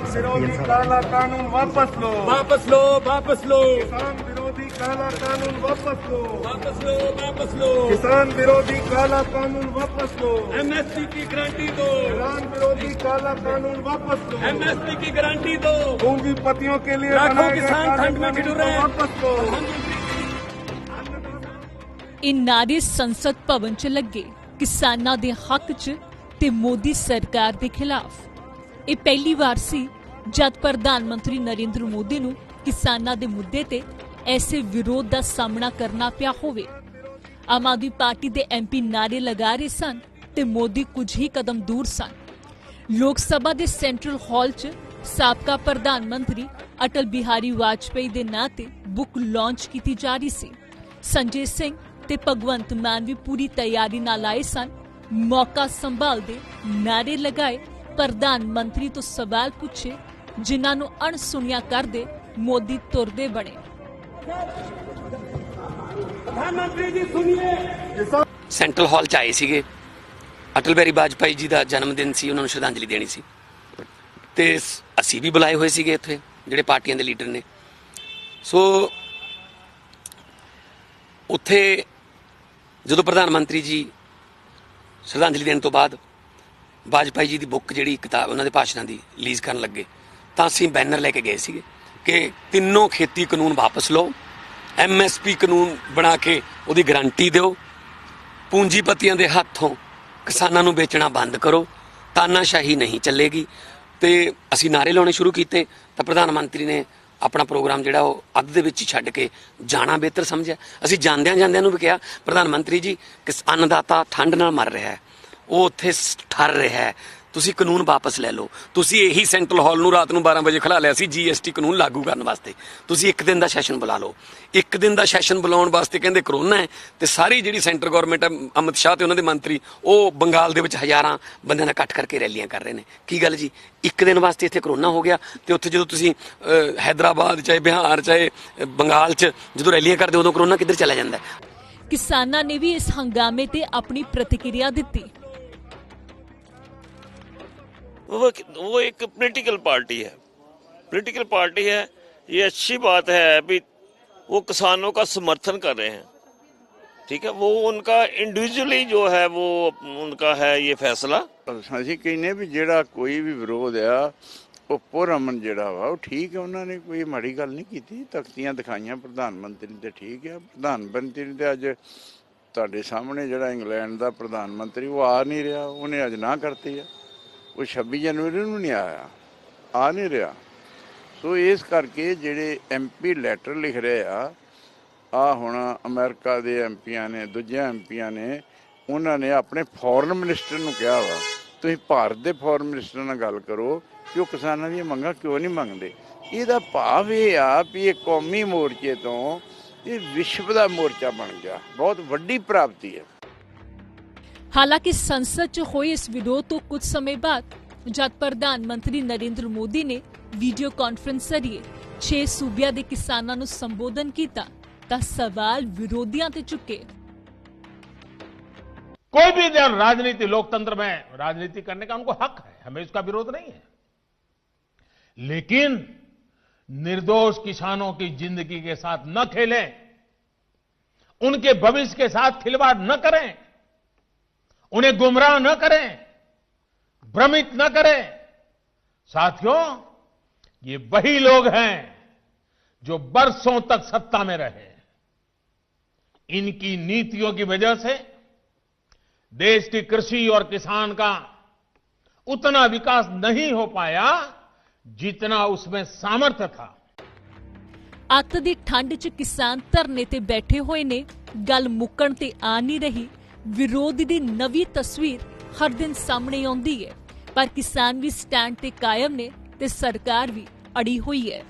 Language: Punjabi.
विरोधी काला कानून वापस लो। वापस लो वापस लो। किसान विरोधी काला कानून वापस लो। वापस लो वापस लो। किसान विरोधी काला कानून वापस लो। एमएसपी की गारंटी दो। किसान विरोधी काला कानून वापस लो। एमएसपी की गारंटी दो। पूंजीपतियों के लिए किसान ठंड में खिटू रहे। वापस लो। इन नारे संसद भवन च लगे किसानां दे हक च मोदी सरकार के खिलाफ। ਇਹ ਪਹਿਲੀ ਵਾਰ ਸੀ ਜਦ ਪ੍ਰਧਾਨ ਮੰਤਰੀ ਨਰਿੰਦਰ ਮੋਦੀ ਨੂੰ ਕਿਸਾਨਾਂ ਦੇ ਮੁੱਦੇ ਤੇ ਐਸੇ ਵਿਰੋਧ ਦਾ ਸਾਹਮਣਾ ਕਰਨਾ ਪਿਆ ਹੋਵੇ। ਆਮ ਆਦਮੀ ਪਾਰਟੀ ਦੇ ਐਮਪੀ ਨਾਰੇ ਲਗਾ ਰਹੇ ਸਨ ਤੇ ਮੋਦੀ ਕੁਝ ਹੀ ਕਦਮ ਦੂਰ ਸਨ। ਲੋਕ ਸਭਾ ਦੇ ਸੈਂਟਰਲ ਹਾਲ 'ਚ ਸਾਬਕਾ ਪ੍ਰਧਾਨ ਮੰਤਰੀ ਅਟਲ ਬਿਹਾਰੀ ਵਾਜਪੇਈ ਦੇ ਨਾਂ ਤੇ ਬੁੱਕ ਲਾਂਚ ਕੀਤੀ ਜਾ ਰਹੀ ਸੀ। ਸੰਜੇ ਸਿੰਘ ਤੇ ਭਗਵੰਤ ਮਾਨ ਵੀ ਪੂਰੀ ਤਿਆਰੀ ਨਾਲ ਆਏ ਸਨ। ਮੌਕਾ ਸੰਭਾਲਦੇ ਨਾਰੇ ਲਗਾਏ ਪ੍ਰਧਾਨ ਮੰਤਰੀ ਤੋਂ ਸਵਾਲ ਪੁੱਛੇ ਜਿਨ੍ਹਾਂ ਨੂੰ ਅਣਸੁਣਿਆ ਕਰਦੇ ਮੋਦੀ ਤੁਰਦੇ ਬਣੇ। ਪ੍ਰਧਾਨ ਮੰਤਰੀ ਜੀ ਸੁਣੀਏ। ਸੈਂਟਰਲ ਹਾਲ ਚ ਆਏ ਸੀਗੇ। ਅਟਲ ਬਿਹਾਰੀ ਵਾਜਪਾਈ ਜੀ ਦਾ ਜਨਮ ਦਿਨ ਸੀ ਉਹਨਾਂ ਨੂੰ ਸ਼ਰਧਾਂਜਲੀ ਦੇਣੀ ਸੀ। ਤੇ ਅਸੀਂ ਵੀ ਬੁਲਾਏ ਹੋਏ ਸੀਗੇ ਇੱਥੇ ਜਿਹੜੇ ਪਾਰਟੀਆਂ ਦੇ ਲੀਡਰ ਨੇ। ਸੋ ਉੱਥੇ ਜਦੋਂ ਪ੍ਰਧਾਨ ਮੰਤਰੀ ਜੀ ਸ਼ਰਧਾਂਜਲੀ ਦੇਣ ਤੋਂ ਬਾਅਦ ਵਾਜਪਾਈ ਜੀ ਦੀ ਬੁੱਕ ਜਿਹੜੀ ਕਿਤਾਬ ਉਹਨਾਂ ਦੇ ਭਾਸ਼ਣਾਂ ਦੀ ਰਿਲੀਜ਼ ਕਰਨ ਲੱਗੇ, ਤਾਂ ਅਸੀਂ ਬੈਨਰ ਲੈ ਕੇ ਗਏ ਸੀਗੇ ਕਿ ਤਿੰਨੋਂ ਖੇਤੀ ਕਾਨੂੰਨ ਵਾਪਸ ਲਓ ਐਮਐਸਪੀ ਕਾਨੂੰਨ ਬਣਾ ਕੇ ਉਹਦੀ ਗਾਰੰਟੀ ਦਿਓ, ਪੂੰਜੀਪਤੀਆਂ ਦੇ ਹੱਥੋਂ ਕਿਸਾਨਾਂ ਨੂੰ ਵੇਚਣਾ ਬੰਦ ਕਰੋ, ਤਾਨਾਸ਼ਾਹੀ ਨਹੀਂ ਚੱਲੇਗੀ। ਤੇ ਅਸੀਂ ਨਾਰੇ ਲਾਉਣੇ ਸ਼ੁਰੂ ਕੀਤੇ, ਤਾਂ ਪ੍ਰਧਾਨ ਮੰਤਰੀ ਨੇ ਆਪਣਾ ਪ੍ਰੋਗਰਾਮ ਜਿਹੜਾ ਉਹ ਅੱਧ ਦੇ ਵਿੱਚ ਹੀ ਛੱਡ ਕੇ ਜਾਣਾ ਬਿਹਤਰ ਸਮਝਿਆ। ਅਸੀਂ ਜਾਂਦਿਆਂ ਜਾਂਦਿਆਂ ਨੂੰ ਵੀ ਕਿਹਾ, ਪ੍ਰਧਾਨ ਮੰਤਰੀ ਜੀ, ਕਿਸ ਅੰਨਦਾਤਾ ਠੰਡ ਨਾਲ ਮਰ ਰਿਹਾ ਹੈ। ਉਹ ਉੱਥੇ ਠਰ ਰਿਹਾ ਹੈ। ਤੁਸੀਂ ਕਾਨੂੰਨ ਵਾਪਸ ਲੈ ਲਓ। ਤੁਸੀਂ ਇਹੀ ਸੈਂਟਰਲ ਹਾਲ ਨੂੰ ਰਾਤ ਨੂੰ 12 ਵਜੇ ਖਲਾ ਲਿਆ ਸੀ ਜੀਐਸਟੀ ਕਾਨੂੰਨ ਲਾਗੂ ਕਰਨ ਵਾਸਤੇ। ਤੁਸੀਂ ਇੱਕ ਦਿਨ ਦਾ ਸੈਸ਼ਨ ਬੁਲਾ ਲਓ। ਇੱਕ ਦਿਨ ਦਾ ਸੈਸ਼ਨ ਬੁਲਾਉਣ ਵਾਸਤੇ ਕਹਿੰਦੇ ਕਰੋਨਾ ਹੈ ਤੇ ਸਾਰੀ ਜਿਹੜੀ ਸੈਂਟਰ ਗਵਰਨਮੈਂਟ ਹੈ ਅਮਿਤ ਸ਼ਾਹ ਤੇ ਉਹਨਾਂ ਦੇ ਮੰਤਰੀ ਉਹ ਬੰਗਾਲ ਦੇ ਵਿੱਚ ਹਜ਼ਾਰਾਂ ਬੰਦਿਆਂ ਦਾ ਇਕੱਠ ਕਰਕੇ ਰੈਲੀਆਂ ਕਰ ਰਹੇ ਨੇ। ਕੀ ਗੱਲ ਜੀ? ਇੱਕ ਦਿਨ ਵਾਸਤੇ ਇੱਥੇ ਕਰੋਨਾ ਹੋ ਗਿਆ ਤੇ ਉੱਥੇ ਜਦੋਂ ਤੁਸੀਂ ਅਹ, ਹੈਦਰਾਬਾਦ ਚਾਹੇ ਬਿਹਾਰ ਚਾਹੇ ਬੰਗਾਲ 'ਚ ਜਦੋਂ ਰੈਲੀਆਂ ਕਰਦੇ ਉਦੋਂ ਕਰੋਨਾ ਕਿੱਧਰ ਚਲਾ ਜਾਂਦਾ ਕਿਸਾਨਾਂ ਨੇ ਵੀ ਇਸ ਹੰਗਾਮੇ ਤੇ ਆਪਣੀ ਪ੍ਰਤੀਕਿਰਿਆ ਦਿੱਤੀ। वो वो एक पॉलिटिकल पार्टी है पॉलिटिकल पार्टी है ये अच्छी बात है अभी वो किसानों का समर्थन कर रहे हैं ठीक है वो उनका इंडिविजुअली जो है वो उनका है ये फैसला ਅਸੀਂ ਕਹਿੰਨੇ ਵੀ ਜਿਹੜਾ ਕੋਈ ਵੀ ਵਿਰੋਧ ਆ ਉਹ ਪੁਰਮਨ ਜਿਹੜਾ ਵਾ ਉਹ ਠੀਕ ਹੈ ਉਹਨਾਂ ਨੇ ਕੋਈ ਮਾੜੀ ਗੱਲ ਨਹੀਂ ਕੀਤੀ ਤਖਤੀਆਂ ਦਿਖਾਈਆਂ ਪ੍ਰਧਾਨ ਮੰਤਰੀ ਤੇ ਠੀਕ ਹੈ ਪ੍ਰਧਾਨ ਮੰਤਰੀ ਤੇ ਅੱਜ ਤੁਹਾਡੇ ਸਾਹਮਣੇ ਜਿਹੜਾ ਇੰਗਲੈਂਡ ਦਾ ਪ੍ਰਧਾਨ ਮੰਤਰੀ ਉਹ ਆ ਨਹੀਂ ਰਿਹਾ ਉਹਨੇ ਅੱਜ ਨਾ ਕਰਤੀ ਆ ਉਹ 26 ਜਨਵਰੀ ਨੂੰ ਨਹੀਂ ਆਇਆ, ਆ ਨਹੀਂ ਰਿਹਾ। ਸੋ ਇਸ ਕਰਕੇ ਜਿਹੜੇ ਐਮਪੀ ਲੈਟਰ ਲਿਖ ਰਹੇ ਆ ਆ ਹੁਣ ਅਮਰੀਕਾ ਦੇ ਐਮਪੀਆਂ ਨੇ, ਦੂਜਿਆਂ ਐਮਪੀਆਂ ਨੇ, ਉਹਨਾਂ ਨੇ ਆਪਣੇ ਫੋਰਨ ਮਿਨਿਸਟਰ ਨੂੰ ਕਿਹਾ ਵਾ, ਤੁਸੀਂ ਭਾਰਤ ਦੇ ਫੋਰਨ ਮਿਨਿਸਟਰ ਨਾਲ ਗੱਲ ਕਰੋ ਕਿ ਉਹ ਕਿਸਾਨਾਂ ਦੀਆਂ ਮੰਗਾਂ ਕਿਉਂ ਨਹੀਂ ਮੰਗਦੇ? ਇਹਦਾ ਭਾਵ ਇਹ ਆ ਵੀ ਇਹ ਕੌਮੀ ਮੋਰਚੇ ਤੋਂ ਇਹ ਵਿਸ਼ਵ ਦਾ ਮੋਰਚਾ ਬਣ ਗਿਆ, ਬਹੁਤ ਵੱਡੀ ਪ੍ਰਾਪਤੀ ਹੈ। ਹਾਲਾਂਕਿ ਸੰਸਦ 'ਚ ਹੋਏ ਇਸ ਵਿਰੋਧ ਤੋਂ ਕੁਝ ਸਮੇਂ ਬਾਅਦ ਜਦ ਪ੍ਰਧਾਨ ਮੰਤਰੀ ਨਰਿੰਦਰ ਮੋਦੀ ਨੇ ਵੀਡੀਓ ਕਾਨਫਰੰਸ ਜ਼ਰੀਏ 6 ਸੂਬਿਆਂ ਦੇ ਕਿਸਾਨਾਂ ਨੂੰ ਸੰਬੋਧਨ ਕੀਤਾ ਤਾਂ ਸਵਾਲ ਵਿਰੋਧੀਆਂ ਤੇ ਚੁੱਕੇ कोई भी जन राजनीति लोकतंत्र में राजनीति करने का उनको हक है हमें इसका विरोध नहीं है लेकिन निर्दोष किसानों की जिंदगी के साथ न खेलें उनके भविष्य के साथ खिलवाड़ न करें उन्हें गुमराह न करें भ्रमित न करें साथियों ये वही लोग हैं जो बरसों तक सत्ता में रहे इनकी नीतियों की वजह से देश की कृषि और किसान का उतना विकास नहीं हो पाया जितना उसमें सामर्थ्य था ਅੱਤ ਦੀ ਠੰਡ 'ਚ ਕਿਸਾਨ ਧਰਨੇ ਤੇ ਬੈਠੇ ਹੋਏ ਨੇ ਗੱਲ ਮੁੱਕਣ ਤੇ ਆ ਨਹੀਂ ਰਹੀ ਵਿਰੋਧ ਦੀ ਨਵੀਂ ਤਸਵੀਰ ਹਰ ਦਿਨ ਸਾਹਮਣੇ ਆਉਂਦੀ ਹੈ। ਪਰ ਕਿਸਾਨ ਵੀ ਸਟੈਂਡ ਤੇ ਕਾਇਮ ਨੇ ਤੇ ਸਰਕਾਰ ਵੀ ਅੜੀ ਹੋਈ ਹੈ।